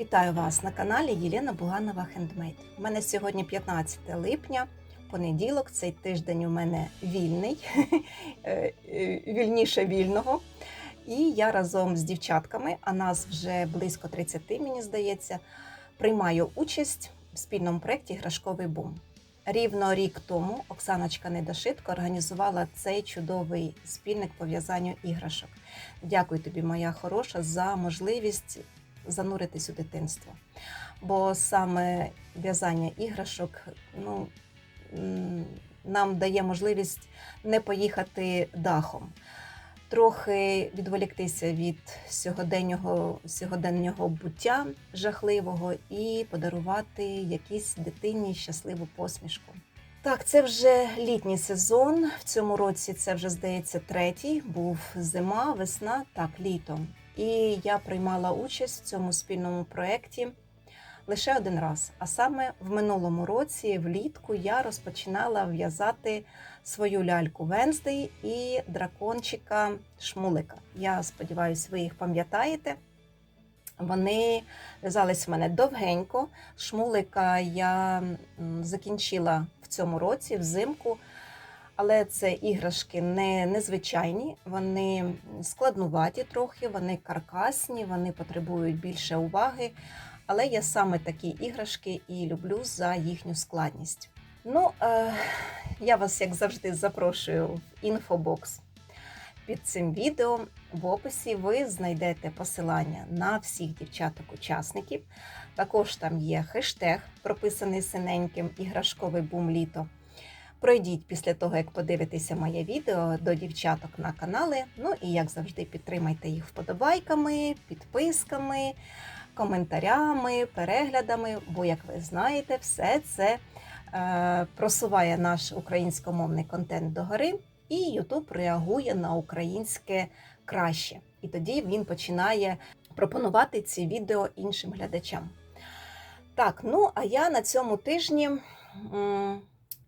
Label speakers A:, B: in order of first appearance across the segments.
A: Вітаю вас на каналі Єлена Буганова Хендмейд. У мене сьогодні 15 липня, понеділок. Цей тиждень у мене вільний, е, е, вільніше вільного. І я разом з дівчатками, а нас вже близько 30, мені здається, приймаю участь в спільному проєкті Іграшковий бум. Рівно рік тому Оксаночка Недошитко організувала цей чудовий спільник по в'язанню іграшок. Дякую тобі, моя хороша, за можливість зануритись у дитинство. Бо саме в'язання іграшок ну, нам дає можливість не поїхати дахом, трохи відволіктися від сьогоденнього, сьогоденнього буття жахливого і подарувати якійсь дитині щасливу посмішку. Так, це вже літній сезон. В цьому році це вже здається третій. Був зима, весна, так, літо. І я приймала участь в цьому спільному проєкті лише один раз. А саме в минулому році, влітку, я розпочинала в'язати свою ляльку Венздей і дракончика Шмулика. Я сподіваюся, ви їх пам'ятаєте. Вони в'язались в мене довгенько. Шмулика я закінчила в цьому році, взимку. Але це іграшки не незвичайні, вони складнуваті трохи, вони каркасні, вони потребують більше уваги. Але я саме такі іграшки і люблю за їхню складність. Ну, е, я вас, як завжди, запрошую в інфобокс. Під цим відео в описі ви знайдете посилання на всіх дівчаток-учасників. Також там є хештег, прописаний синеньким іграшковий бум літо. Пройдіть після того, як подивитеся моє відео до дівчаток на канали. Ну і як завжди, підтримайте їх вподобайками, підписками, коментарями, переглядами. Бо, як ви знаєте, все це е, просуває наш українськомовний контент догори, і YouTube реагує на українське краще. І тоді він починає пропонувати ці відео іншим глядачам. Так, ну а я на цьому тижні.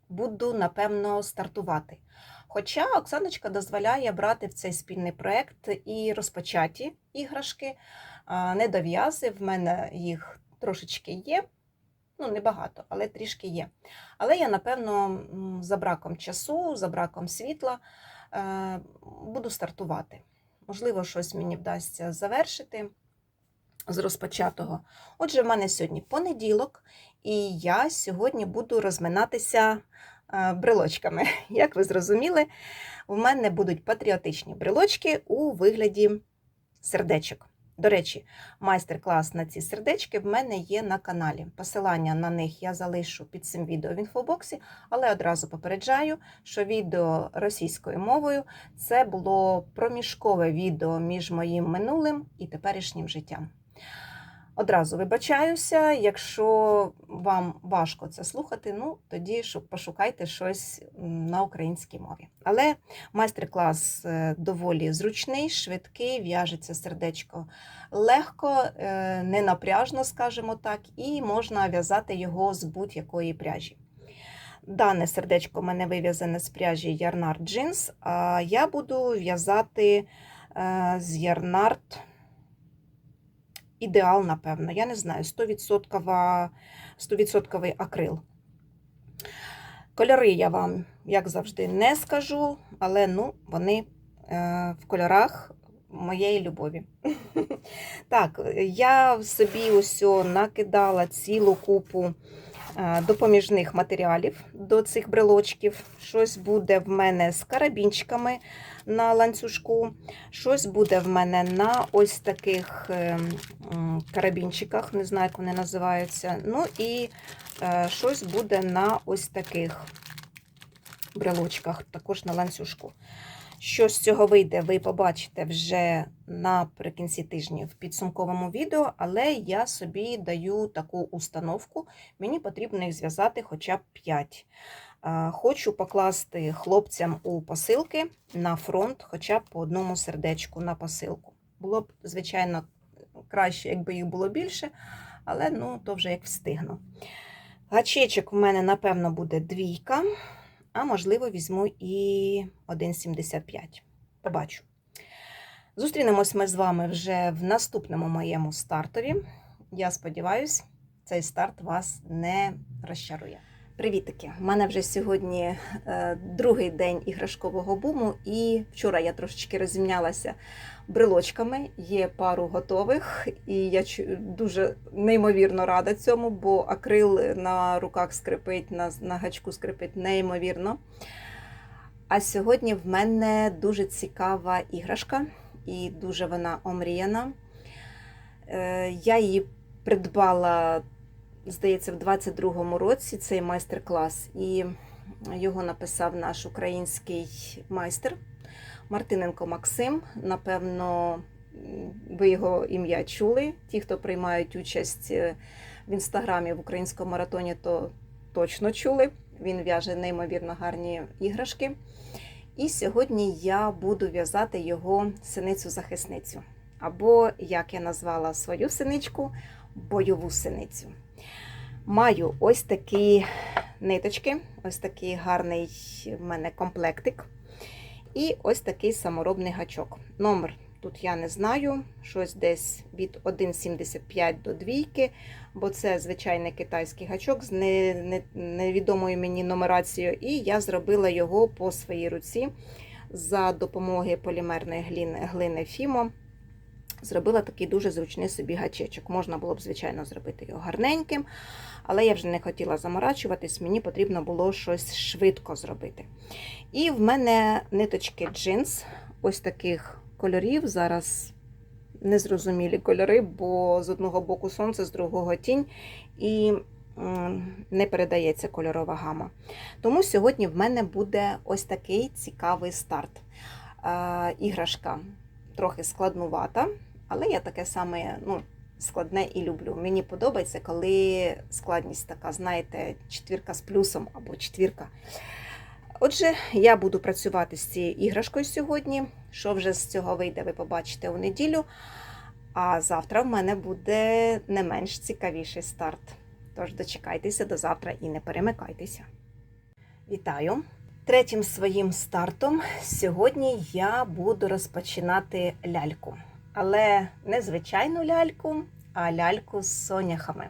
A: Буду напевно стартувати. Хоча Оксаночка дозволяє брати в цей спільний проект і розпочаті іграшки, недов'язи. В мене їх трошечки є. Ну, небагато, але трішки є. Але я, напевно, за браком часу, за браком світла е, буду стартувати. Можливо, щось мені вдасться завершити з розпочатого. Отже, в мене сьогодні понеділок, і я сьогодні буду розминатися е, брелочками. Як ви зрозуміли, в мене будуть патріотичні брелочки у вигляді сердечок. До речі, майстер-клас на ці сердечки в мене є на каналі. Посилання на них я залишу під цим відео в інфобоксі, але одразу попереджаю, що відео російською мовою це було проміжкове відео між моїм минулим і теперішнім життям. Одразу вибачаюся, якщо вам важко це слухати, ну тоді пошукайте щось на українській мові. Але майстер-клас е, доволі зручний, швидкий, в'яжеться сердечко легко, е, ненапряжно, скажімо так, і можна в'язати його з будь-якої пряжі. Дане сердечко в мене вив'язане з пряжі Ярнард Jeans, а я буду в'язати е, з Ярнард ідеал, напевно. Я не знаю, 100%, 100% акрил. Кольори я вам, як завжди, не скажу, але ну, вони е, в кольорах моєї любові. Так, я собі ось накидала цілу купу допоміжних матеріалів до цих брелочків. Щось буде в мене з карабінчиками на ланцюжку, щось буде в мене на ось таких е, карабінчиках, не знаю, як вони називаються. Ну і е, щось буде на ось таких брелочках, також на ланцюжку. Що з цього вийде, ви побачите вже наприкінці тижня в підсумковому відео, але я собі даю таку установку. Мені потрібно їх зв'язати хоча б 5. Хочу покласти хлопцям у посилки на фронт, хоча б по одному сердечку на посилку. Було б, звичайно, краще, якби їх було більше, але ну, то вже як встигну. Гачечок в мене, напевно, буде двійка а можливо, візьму і 1,75. Побачу. Зустрінемось ми з вами вже в наступному моєму стартові. я сподіваюся, цей старт вас не розчарує. Привітики! У мене вже сьогодні е, другий день іграшкового буму, і вчора я трошечки розімнялася брелочками. Є пару готових, і я дуже неймовірно рада цьому, бо акрил на руках скрипить, на, на гачку скрипить неймовірно. А сьогодні в мене дуже цікава іграшка, і дуже вона омріяна. Е, Я її придбала, здається, в 22-му році цей майстер-клас, і його написав наш український майстер Мартиненко Максим. Напевно, ви його ім'я чули. Ті, хто приймають участь е, в інстаграмі в українському маратоні, то точно чули. Він в'яже неймовірно гарні іграшки. І сьогодні я буду в'язати його синицю-захисницю. Або, як я назвала свою синичку, бойову синицю. Маю ось такі ниточки, ось такий гарний в мене комплектик. І ось такий саморобний гачок. Номер тут я не знаю, щось десь від 1,75 до 2, бо це звичайний китайський гачок з не, не, невідомою мені нумерацією, і я зробила його по своїй руці за допомогою полімерної глини Фімо. Зробила такий дуже зручний собі гачечок. Можна було б, звичайно, зробити його гарненьким, але я вже не хотіла заморачуватись, мені потрібно було щось швидко зробити. І в мене ниточки джинс, ось таких кольорів. Зараз незрозумілі кольори, бо з одного боку сонце, з другого тінь, і не передається кольорова гама. Тому сьогодні в мене буде ось такий цікавий старт. Іграшка трохи складнувата, але я таке саме ну, складне і люблю. Мені подобається, коли складність така, знаєте, четвірка з плюсом або четвірка. Отже, я буду працювати з цією іграшкою сьогодні. Що вже з цього вийде, ви побачите у неділю. А завтра в мене буде не менш цікавіший старт. Тож дочекайтеся до завтра і не перемикайтеся. Вітаю! Третім своїм стартом сьогодні я буду розпочинати ляльку. Але не звичайну ляльку, а ляльку з соняхами.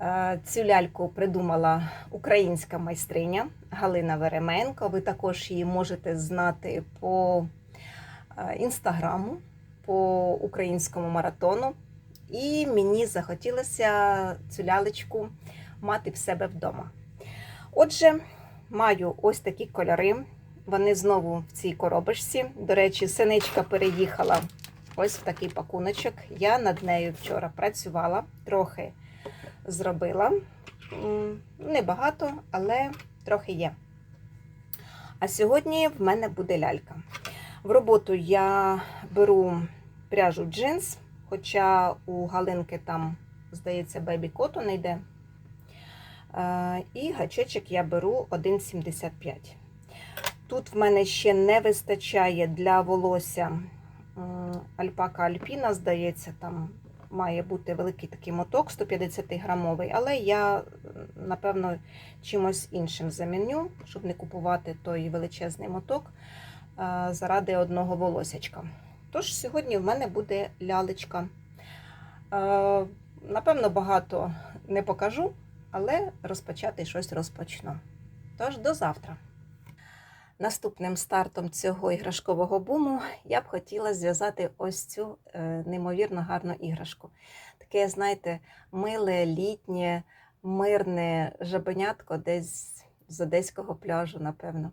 A: Е, Цю ляльку придумала українська майстриня Галина Веременко. Ви також її можете знати по е, інстаграму, по українському маратону. І мені захотілося цю лялечку мати в себе вдома. Отже, маю ось такі кольори. Вони знову в цій коробочці. До речі, синичка переїхала ось такий пакуночок. Я над нею вчора працювала, трохи зробила. Небагато, але трохи є. А сьогодні в мене буде лялька. В роботу я беру пряжу джинс, хоча у Галинки там, здається, бебі котон йде. Е, І гачечок я беру 1,75. Тут в мене ще не вистачає для волосся альпака Альпіна, здається, там має бути великий такий моток 150 грамовий, але я, напевно, чимось іншим заміню, щоб не купувати той величезний моток е, заради одного волосячка. Тож сьогодні в мене буде лялечка. Е, Напевно, багато не покажу, але розпочати щось розпочну. Тож до завтра. Наступним стартом цього іграшкового буму я б хотіла зв'язати ось цю е, неймовірно гарну іграшку. Таке, знаєте, миле, літнє, мирне жабенятко десь з одеського пляжу, напевно.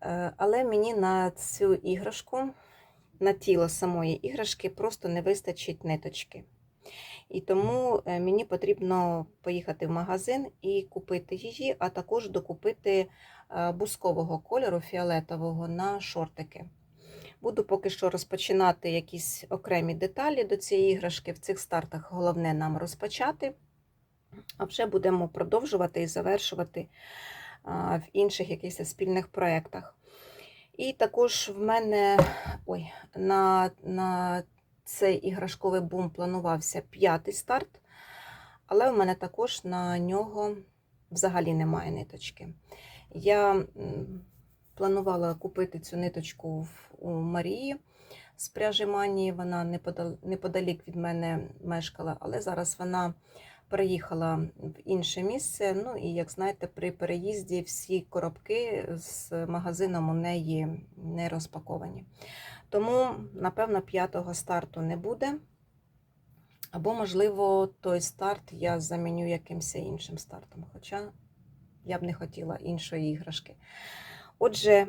A: Е, але мені на цю іграшку, на тіло самої іграшки, просто не вистачить ниточки. І тому е, мені потрібно поїхати в магазин і купити її, а також докупити е, бускового кольору фіолетового на шортики. Буду поки що розпочинати якісь окремі деталі до цієї іграшки. В цих стартах головне нам розпочати, а вже будемо продовжувати і завершувати в інших якихось спільних проєктах. І також в мене ой, на, на цей іграшковий бум планувався п'ятий старт, але в мене також на нього взагалі немає ниточки. Я планувала купити цю ниточку у Марії з пряжі Манії. Вона неподалік від мене мешкала, але зараз вона переїхала в інше місце. Ну і як знаєте, при переїзді всі коробки з магазином у неї не розпаковані. Тому, напевно, п'ятого старту не буде. Або, можливо, той старт я заміню якимось іншим стартом. Хоча я б не хотіла іншої іграшки. Отже,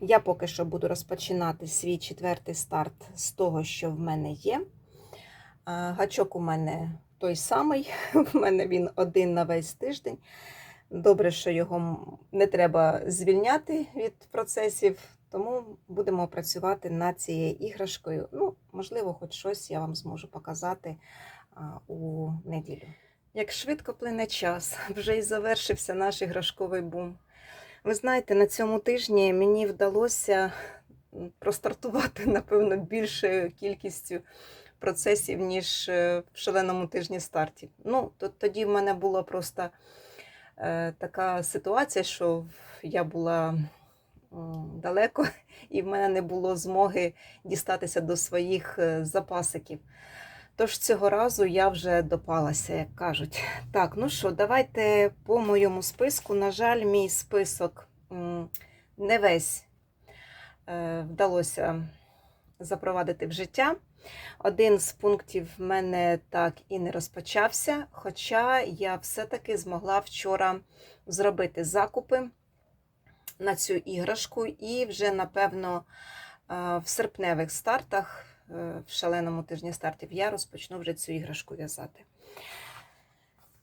A: я поки що буду розпочинати свій четвертий старт з того, що в мене є. Гачок у мене той самий, в мене він один на весь тиждень. Добре, що його не треба звільняти від процесів, тому будемо працювати над цією іграшкою. Ну, можливо, хоч щось я вам зможу показати у неділю. Як швидко плине час, вже й завершився наш іграшковий бум. Ви знаєте, на цьому тижні мені вдалося простартувати, напевно, більшою кількістю процесів, ніж е, в шаленому тижні стартів. Ну, то, тоді в мене була просто е, така ситуація, що я була далеко, і в мене не було змоги дістатися до своїх е, запасиків. Тож цього разу я вже допалася, як кажуть. Так, ну що, давайте по моєму списку. На жаль, мій список не весь е, вдалося запровадити в життя. Один з пунктів в мене так і не розпочався, хоча я все-таки змогла вчора зробити закупи на цю іграшку, і вже, напевно, в серпневих стартах, е, в шаленому тижні стартів, я розпочну вже цю іграшку в'язати.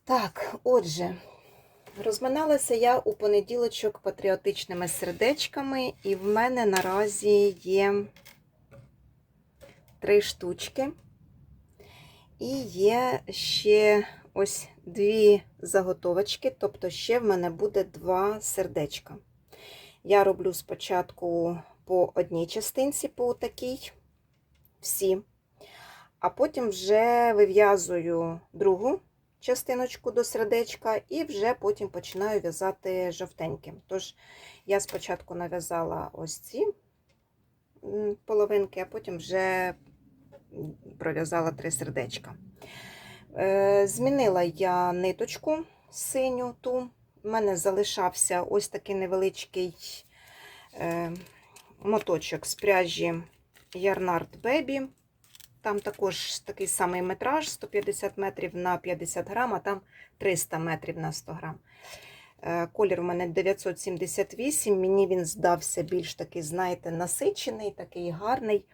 A: Так, отже, розминалася я у понеділочок патріотичними сердечками, і в мене наразі є три штучки. І є ще ось дві заготовочки, тобто ще в мене буде два сердечка. Я роблю спочатку по одній частинці, по такій, всі, а потім вже вив'язую другу частиночку до сердечка і вже потім починаю в'язати жовтеньким. Тож я спочатку нав'язала ось ці половинки, а потім вже пров'язала три сердечка. Е, Змінила я ниточку синю ту. У мене залишався ось такий невеличкий е, моточок з пряжі Yarnard Baby. Там також такий самий метраж 150 метрів на 50 грам, а там 300 метрів на 100 грам. Е, Колір у мене 978, мені він здався більш такий, знаєте, насичений, такий гарний.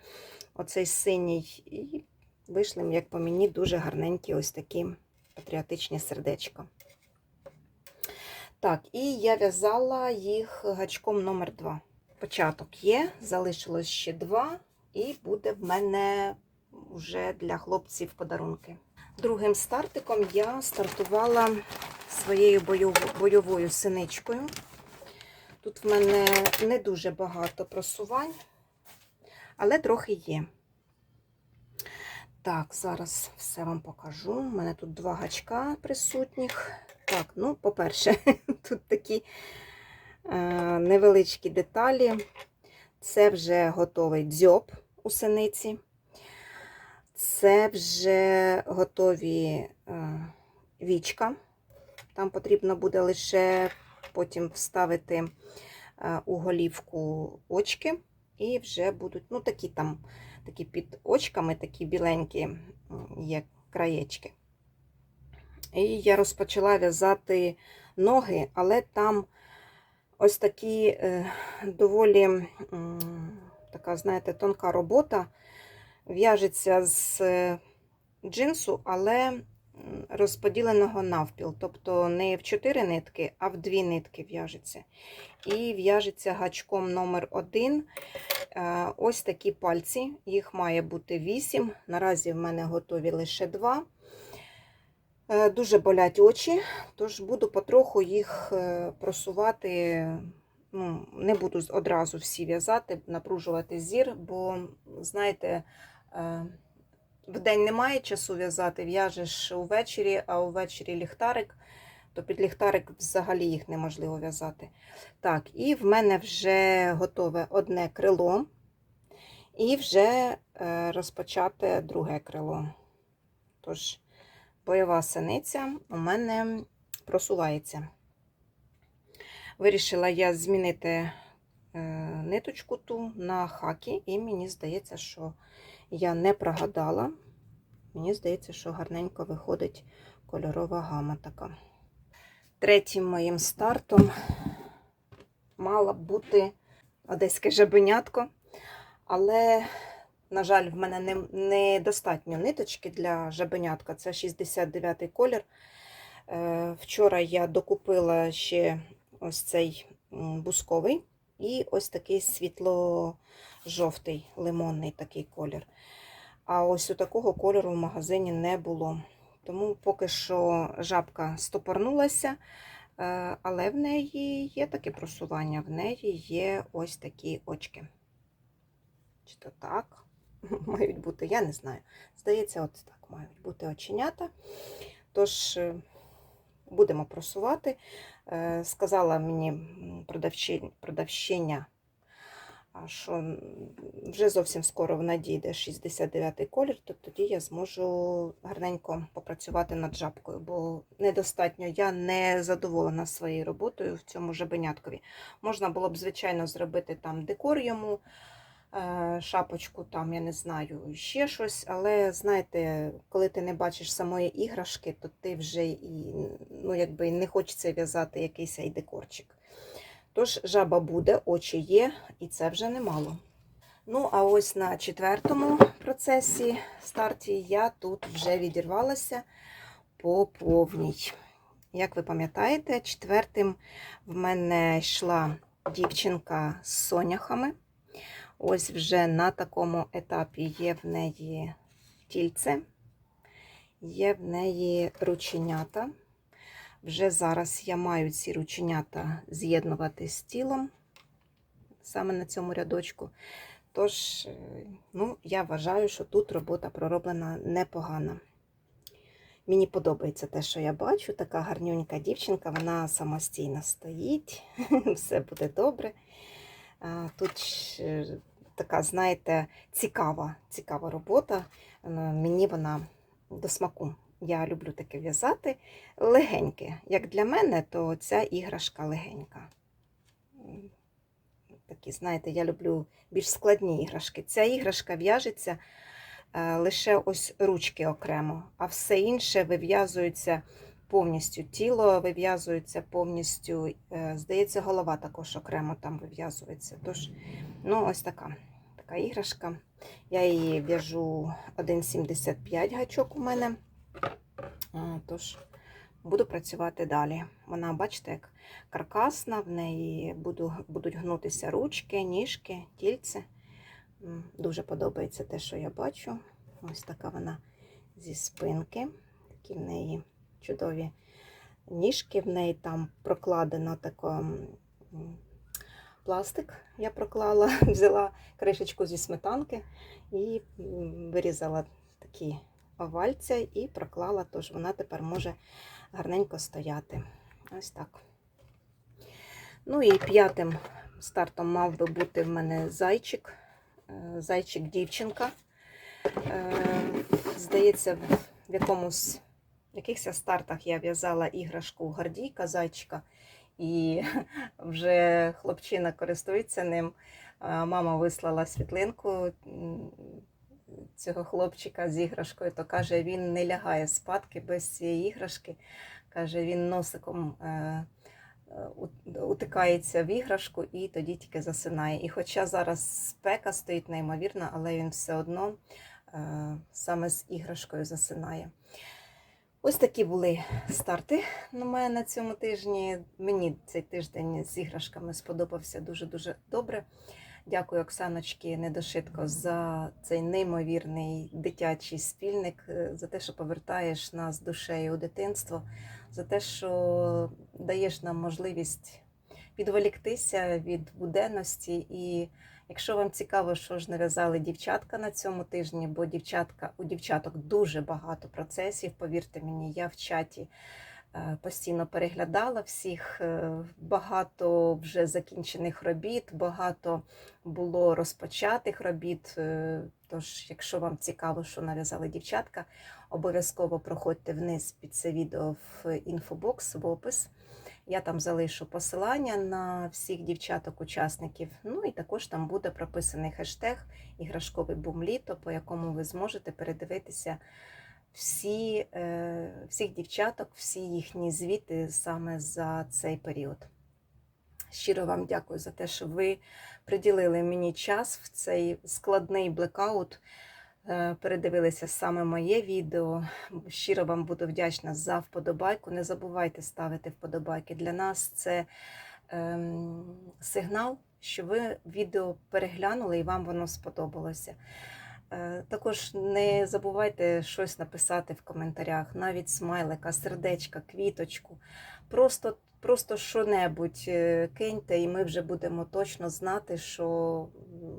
A: Оцей синій. І вийшли, як по мені, дуже гарненькі ось такі патріотичні сердечка. Так, і я в'язала їх гачком номер 2 Початок є, залишилось ще два, і буде в мене вже для хлопців подарунки. Другим стартиком я стартувала своєю бойов- бойовою синичкою. Тут в мене не дуже багато просувань, але трохи є. Так, зараз все вам покажу. У мене тут два гачка присутніх. Так, ну, по-перше, тут такі е, невеличкі деталі. Це вже готовий дзьоб у синиці. Це вже готові е, вічка. Там потрібно буде лише потім вставити е, у голівку очки, і вже будуть, ну, такі там, такі під очками, такі біленькі є краєчки. І я розпочала в'язати ноги, але там ось такі е, доволі м, така, знаєте, тонка робота. В'яжеться з е, джинсу, але розподіленого навпіл. Тобто не в 4 нитки, а в 2 нитки в'яжеться. І в'яжеться гачком номер 1 Ось такі пальці, їх має бути 8. Наразі в мене готові лише 2. Е, Дуже болять очі, тож буду потроху їх е, просувати. Ну, не буду одразу всі в'язати, напружувати зір, бо, знаєте, е, вдень немає часу в'язати, в'яжеш увечері, а увечері ліхтарик. то під ліхтарик взагалі їх неможливо в'язати. Так, і в мене вже готове одне крило, і вже е, розпочати друге крило. Тож, бойова синиця у мене просувається. Вирішила я змінити е, ниточку ту на хакі, і мені здається, що я не прогадала. Мені здається, що гарненько виходить кольорова гама така. Третім моїм стартом мала б бути одеське жабенятко, але, на жаль, в мене не- недостатньо ниточки для жабенятка. Це 69-й колір. Е, Вчора я докупила ще ось цей бусковий і ось такий світло-жовтий, лимонний такий колір. А ось у такого кольору в магазині не було. Тому поки що жабка стопорнулася, е, але в неї є таке просування, в неї є ось такі очки. Чи то так мають бути, я не знаю. Здається, от так мають бути оченята. Тож е, будемо просувати. Е, Сказала мені м, продавчиня, що вже зовсім скоро в надійде 69-й колір, то тоді я зможу гарненько попрацювати над жабкою, бо недостатньо я не задоволена своєю роботою в цьому жабеняткові. Можна було б, звичайно, зробити там декор йому, шапочку, там, я не знаю, ще щось, але знаєте, коли ти не бачиш самої іграшки, то ти вже і ну, якби не хочеться в'язати якийсь ей декорчик. Тож жаба буде, очі є, і це вже немало. Ну, а ось на четвертому процесі старті я тут вже відірвалася по повній. Як ви пам'ятаєте, четвертим в мене йшла дівчинка з соняхами. Ось вже на такому етапі є в неї тільце, є в неї рученята. Вже зараз я маю ці рученята з'єднувати з тілом, саме на цьому рядочку. Тож, ну, я вважаю, що тут робота пророблена непогано. Мені подобається те, що я бачу. Така гарнюнька дівчинка, вона самостійно стоїть, все буде добре. Тут така, знаєте, цікава, цікава робота. Е, Мені вона до смаку. Я люблю таке в'язати. Легеньке. Як для мене, то ця іграшка легенька. Такі, знаєте, я люблю більш складні іграшки. Ця іграшка в'яжеться е, лише ось ручки окремо, а все інше вив'язується повністю. Тіло вив'язується повністю. е, Здається, голова також окремо там вив'язується. Тож, ну, ось така, така іграшка. Я її в'яжу 1,75 гачок у мене. Тож буду працювати далі. Вона, бачите, як каркасна, в неї буду, будуть гнутися ручки, ніжки, тільце. Дуже подобається те, що я бачу. Ось така вона зі спинки. Такі в неї чудові ніжки, в неї там прокладено тако пластик. Я проклала, взяла кришечку зі сметанки і вирізала такі овальця і проклала, тож вона тепер може гарненько стояти. Ось так. Ну і п'ятим стартом мав би бути в мене зайчик, е, зайчик-дівчинка. Е, Здається, в якомусь в якихось стартах я в'язала іграшку гардійка зайчика, і вже хлопчина користується ним. Мама вислала світлинку цього хлопчика з іграшкою, то каже, він не лягає спадки без цієї іграшки. Каже, він носиком е, е, утикається в іграшку і тоді тільки засинає. І хоча зараз спека стоїть неймовірно, але він все одно е, саме з іграшкою засинає. Ось такі були старти на мене на цьому тижні. Мені цей тиждень з іграшками сподобався дуже-дуже добре. Дякую, Оксаночки Недошитко, за цей неймовірний дитячий спільник, е, за те, що повертаєш нас душею у дитинство, за те, що даєш нам можливість відволіктися від буденності. І якщо вам цікаво, що ж нав'язали дівчатка на цьому тижні, бо дівчатка у дівчаток дуже багато процесів. Повірте мені, я в чаті Е, Постійно переглядала всіх, е, багато вже закінчених робіт, багато було розпочатих робіт. Е, Тож, якщо вам цікаво, що нав'язали дівчатка, обов'язково проходьте вниз під це відео в інфобокс, в опис. Я там залишу посилання на всіх дівчаток-учасників. Ну і також там буде прописаний хештег іграшковий бум літо, по якому ви зможете передивитися всі, е, всіх дівчаток, всі їхні звіти саме за цей період. Щиро вам дякую за те, що ви приділили мені час в цей складний блекаут. Е, Передивилися саме моє відео. Щиро вам буду вдячна за вподобайку. Не забувайте ставити вподобайки. Для нас це ем, сигнал, що ви відео переглянули і вам воно сподобалося. Е, Також не забувайте щось написати в коментарях, навіть смайлика, сердечка, квіточку. Просто, просто що-небудь е, киньте, і ми вже будемо точно знати, що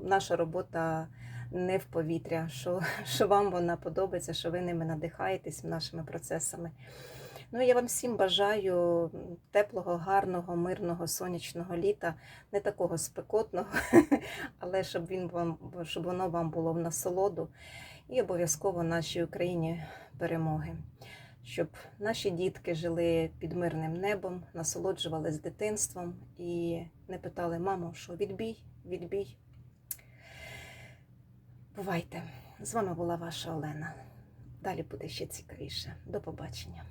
A: наша робота не в повітря, що, що вам вона подобається, що ви ними надихаєтесь нашими процесами. Ну, я вам всім бажаю теплого, гарного, мирного, сонячного літа, не такого спекотного, але щоб він вам, щоб воно вам було в насолоду і обов'язково нашій Україні перемоги. Щоб наші дітки жили під мирним небом, насолоджувались дитинством і не питали, мамо, що відбій, відбій. Бувайте! З вами була ваша Олена. Далі буде ще цікавіше. До побачення.